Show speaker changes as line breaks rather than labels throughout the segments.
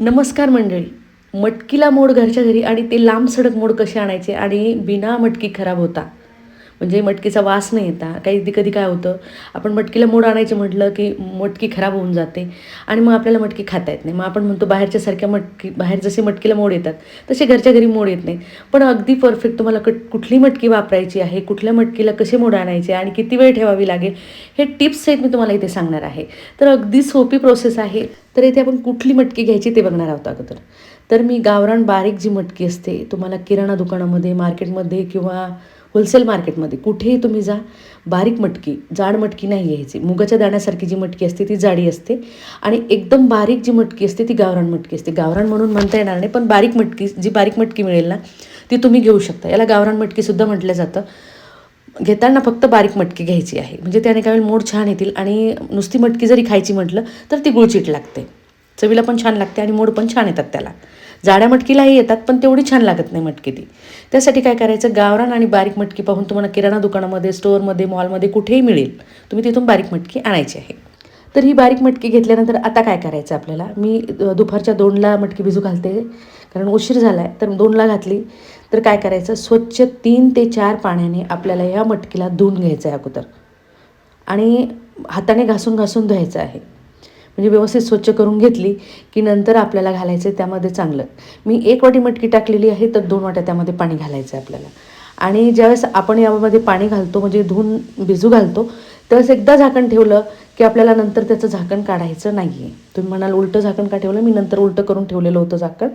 नमस्कार मंडळी. मटकीला मोड घरच्या घरी आणि ते लांब सडक मोड कसे आणायचे आणि बिना मटकी खराब होता. म्हणजे मटकीचा वास नाही येता. काही कधी काय होतं आपण मटकीला मोड आणायचे म्हटलं की मटकी खराब होऊन जाते आणि मग आपल्याला मटकी खाता येत नाही. मग आपण म्हणतो बाहेरच्या सारख्या मटकी बाहेर जसे मटकीला मोड येतात तसे घरच्या घरी मोड येत नाही. पण अगदी परफेक्ट तुम्हाला कट कुठली मटकी वापरायची आहे कुठल्या मटकीला कसे मोड आणायचे आणि किती वेळ ठेवावी लागेल हे टिप्स आहेत मी तुम्हाला इथे सांगणार आहे. तर अगदी सोपी प्रोसेस आहे. तर इथे आपण कुठली मटकी घ्यायची ते बघणार आहोत अगोदर. तर मी गावरान बारीक जी मटकी असते तुम्हाला किराणा दुकानामध्ये मार्केटमध्ये किंवा होलसेल मार्केटमध्ये कुठेही तुम्ही जा बारीक मटकी जाड मटकी नाही घ्यायची. मुगाच्या दाण्यासारखी जी मटकी असते ती जाडी असते. आणि एकदम बारीक जी मटकी असते ती गावरान मटकी असते. गावरान म्हणून म्हणता येणार नाही पण बारीक मटकी जी बारीक मटकी मिळेल ना ती तुम्ही घेऊ शकता. याला गावरान मटकीसुद्धा म्हटलं जातं. घेताना फक्त बारीक मटकी घ्यायची आहे. म्हणजे त्याने काय मोड छान येतील आणि नुसती मटकी जरी खायची म्हटलं तर ती गुळचीट लागते. चवीला पण छान लागते आणि मोड पण छान येतात त्याला. जाड्या मटकीलाही येतात पण तेवढी छान लागत नाही मटकी ती. त्यासाठी काय करायचं? गावरान आणि बारीक मटकी पाहून तुम्हाला किराणा दुकानामध्ये स्टोअरमध्ये मॉलमध्ये कुठेही मिळेल. तुम्ही तिथून बारीक मटकी आणायची आहे. तर ही बारीक मटकी घेतल्यानंतर आता काय करायचं आपल्याला? मी दुपारच्या दोनला मटकी भिजू घालते कारण उशीर झाला आहे तर दोनला घातली. तर काय करायचं? स्वच्छ तीन ते चार पाण्याने आपल्याला या मटकीला धुवून घ्यायचं आहे अगोदर. आणि हाताने घासून घासून धुवायचं आहे. म्हणजे व्यवस्थित स्वच्छ करून घेतली की नंतर आपल्याला घालायचं आहे त्यामध्ये चांगलं. मी एक वाटी मटकी टाकलेली आहे तर दोन वाट्या त्यामध्ये पाणी घालायचं आहे आपल्याला. आणि ज्यावेळेस आपण यामध्ये पाणी घालतो म्हणजे धुवून भिजू घालतो त्यावेळेस एकदा झाकण ठेवलं की आपल्याला नंतर त्याचं झाकण काढायचं नाही आहे तुम्ही म्हणाल उलटं झाकण का ठेवलं? मी नंतर उलटं करून ठेवलेलं होतं झाकण.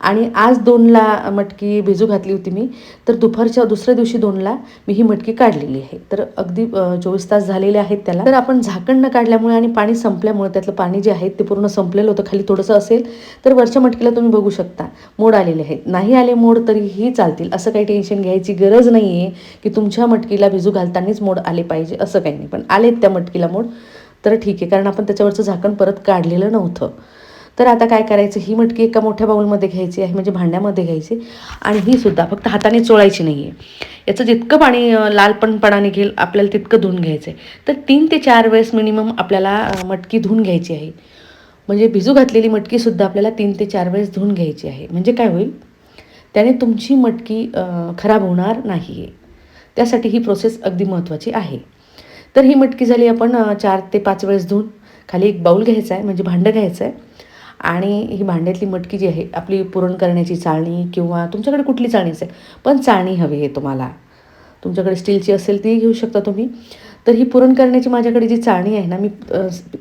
आणि आज दोनला मटकी भिजू घातली होती मी तर दुपारच्या दुसऱ्या दिवशी दोनला मी ही मटकी काढलेली आहे. तर अगदी चोवीस तास झालेले आहेत त्याला. तर आपण झाकण न काढल्यामुळे आणि पाणी संपल्यामुळे त्यातलं पाणी जे आहे ते पूर्ण संपलेलं होतं खाली थोडंसं असेल तर वरच्या मटकीला तुम्ही बघू शकता मोड आलेले आहेत. नाही आले मोड तरीही चालतील असं काही टेन्शन घ्यायची गरज नाही आहे की तुमच्या मटकीला भिजू घालतानाच मोड आले पाहिजे असं काही नाही. पण आलेत त्या मटकीला मोड तर ठीक आहे कारण आपण त्याच्यावरचं झाकण परत काढलेलं नव्हतं. तर आता काय करायचं? ही मटकी एका मोठ्या बाऊलमध्ये घ्यायची आहे म्हणजे भांड्यामध्ये घ्यायची. आणि ही सुद्धा फक्त हाताने चोळायची नाही आहे याचं जितकं पाणी लालपणपणाने लालपणपणा निघेल आपल्याला तितकं धुवून घ्यायचं आहे तर तीन ते चार वेळेस मिनिमम आपल्याला मटकी धुवून घ्यायची आहे. म्हणजे भिजू घातलेली मटकीसुद्धा आपल्याला तीन ते चार वेळेस धुवून घ्यायची आहे. म्हणजे काय होईल? त्याने तुमची मटकी खराब होणार नाही आहे त्यासाठी ही प्रोसेस अगदी महत्त्वाची आहे. तर ही मटकी झाली आपण चार ते पाच वेळेस धुवून. खाली एक बाऊल घ्यायचा आहे म्हणजे भांडं घ्यायचं आहे आणि ही भांड्यातली मटकी जी आहे आपली पुरण करण्याची चाळणी किंवा तुमच्याकडे कुठली चाळणी असेल पण चाळणी हवी आहे तुम्हाला. तुमच्याकडे स्टीलची असेल ती घेऊ शकता तुम्ही. तर ही पुरण करण्याची माझ्याकडे जी चाळणी आहे ना मी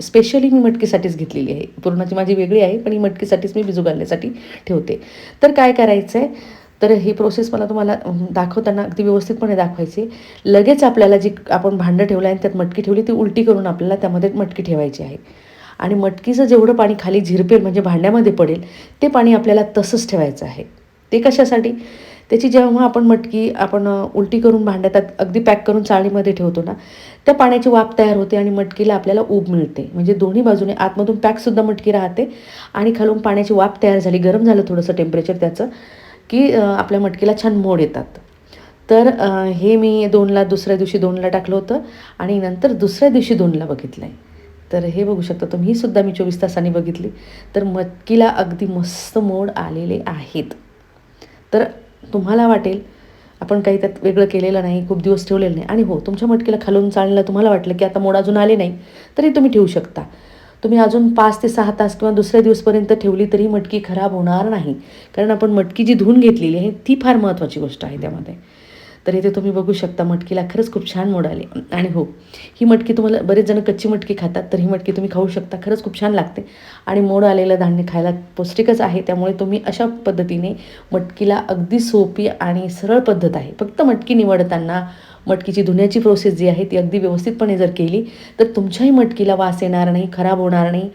स्पेशली मी मटकीसाठीच घेतलेली आहे. पुरणाची माझी वेगळी आहे पण ही मटकीसाठीच मी भिजू घालण्यासाठी ठेवते. तर काय करायचं आहे तर ही प्रोसेस मला तुम्हाला दाखवताना अगदी व्यवस्थितपणे दाखवायची लगेच आपल्याला जी आपण भांडं ठेवलं आहे आणि त्यात मटकी ठेवली ती उलटी करून आपल्याला त्यामध्ये मटकी ठेवायची आहे. आणि मटकीचं जेवढं पाणी खाली झिरपेल म्हणजे भांड्यामध्ये पडेल ते पाणी आपल्याला तसंच ठेवायचं आहे. ते कशासाठी? त्याची जेव्हा आपण मटकी आपण उलटी करून भांड्यात अगदी पॅक करून चाळणीमध्ये ठेवतो ना त्या पाण्याची वाफ तयार होते आणि मटकीला आपल्याला ऊब मिळते. म्हणजे दोन्ही बाजूने आतमधून पॅकसुद्धा मटकी राहते आणि खालून पाण्याची वाफ तयार झाली. गरम झालं थोडंसं टेम्परेचर त्याचं की आपल्या मटकीला छान मोड येतात. तर हे मी दोनला दुसऱ्या दिवशी दोनला टाकलं होतं आणि नंतर दुसऱ्या दिवशी दोनला बघितलं आहे तर हे बघू शकता तुम्ही सुद्धा मी चोवीस तासांनी बघितली. तर मटकीला अगदी मस्त मोड आलेले आहेत. तर तुम्हाला वाटेल आपण काही त्यात वेगळं केलेलं नाही खूप दिवस ठेवलेलं नाही. आणि हो तुमच्या मटकीला खालून चालणं तुम्हाला वाटलं की आता मोड अजून आले नाही तरी तुम्ही ठेवू शकता. तुम्ही अजून पाच ते सहा तास किंवा दुसऱ्या दिवसपर्यंत ठेवली तरी मटकी खराब होणार नाही. कारण आपण मटकी जी धुवून घेतलेली आहे ती फार महत्त्वाची गोष्ट आहे त्यामध्ये. तर इथे तुम्ही बघू शकता मटकीला खरंच खूप छान मोड आले. आणि हो ही मटकी तुम्हाला बरेच जण कच्ची मटकी खातात तर ही मटकी तुम्ही खाऊ शकता खरंच खूप छान लागते. आणि मोड आलेलं धान्य खायला पौष्टिकच आहे त्यामुळे तुम्ही अशा पद्धतीने मटकीला अगदी सोपी आणि सरळ पद्धत आहे. फक्त मटकी निवडताना मटकीची धुण्याची प्रोसेस जी आहे ती अगदी व्यवस्थितपणे जर केली तर तुमच्याही मटकीला वास येणार नाही खराब होणार नाही.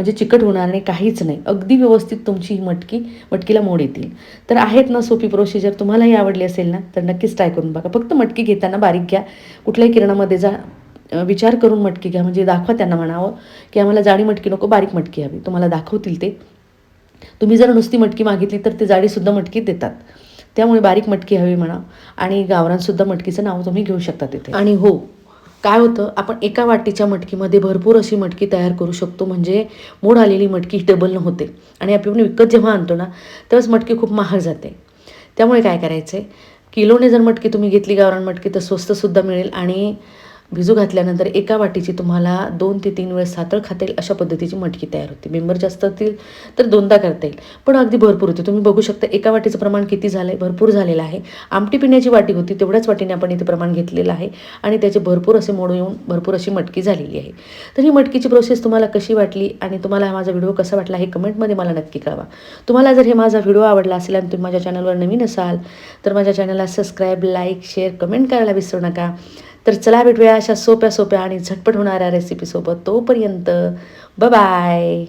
म्हणजे चिकट होणार नाही काहीच नाही. अगदी व्यवस्थित तुमची ही मटकी मटकीला मोड येतील. तर आहेत ना सोपी प्रोसिजर तुम्हालाही आवडली असेल ना तर नक्कीच ट्राय करून बघा. फक्त मटकी घेताना बारीक घ्या. कुठल्याही किरणामध्ये जा विचार करून मटकी घ्या. म्हणजे दाखवा त्यांना म्हणावं की आम्हाला जाडी मटकी नको बारीक मटकी हवी. तुम्हाला दाखवतील ते. तुम्ही जर नुसती मटकी मागितली तर ते जाडीसुद्धा मटकी देतात त्यामुळे बारीक मटकी हवी म्हणा. आणि गावरानसुद्धा मटकीचं नाव तुम्ही घेऊ शकता तिथे. आणि हो काय होतं? आपण एका वाटीच्या मटकीमध्ये भरपूर अशी मटकी तयार करू शकतो. म्हणजे मोड आलेली मटकी ही डबल नव्हते. होते आणि आपण विकत जेव्हा आणतो ना तेव्हाच मटकी खूप महाग जाते. त्यामुळे काय करायचं आहे किलोने जर मटकी तुम्ही घेतली गावरान मटकी तर स्वस्तसुद्धा मिळेल. आणि भिजू घातल्यानंतर एका वाटीची तुम्हाला दोन ते तीन वेळेस सातळ खाता येईल अशा पद्धतीची मटकी तयार होते. मेंबर जास्त असतील तर दोनदा करता येईल. पण अगदी भरपूर होते. तुम्ही बघू शकता एका वाटीचं प्रमाण किती झालं आहे भरपूर झालेलं आहे. आमटी पिण्याची वाटी होती तेवढ्याच वाटीने आपण इथे प्रमाण घेतलेलं आहे आणि त्याचे भरपूर असे मोड येऊन भरपूर अशी मटकी झालेली आहे. तर ही मटकीची प्रोसेस तुम्हाला कशी वाटली आणि तुम्हाला हा माझा व्हिडिओ कसा वाटला हे कमेंटमध्ये मला नक्की कळवा. तुम्हाला जर हे माझा व्हिडिओ आवडला असेल आणि तुम्ही माझ्या चॅनलवर नवीन असाल तर माझ्या चॅनलला सबस्क्राईब लाईक शेअर कमेंट करायला विसरू नका. तर चला भेटूया अशा सोप्या सोप्या आणि झटपट होणाऱ्या रेसिपीसोबत तोपर्यंत बाय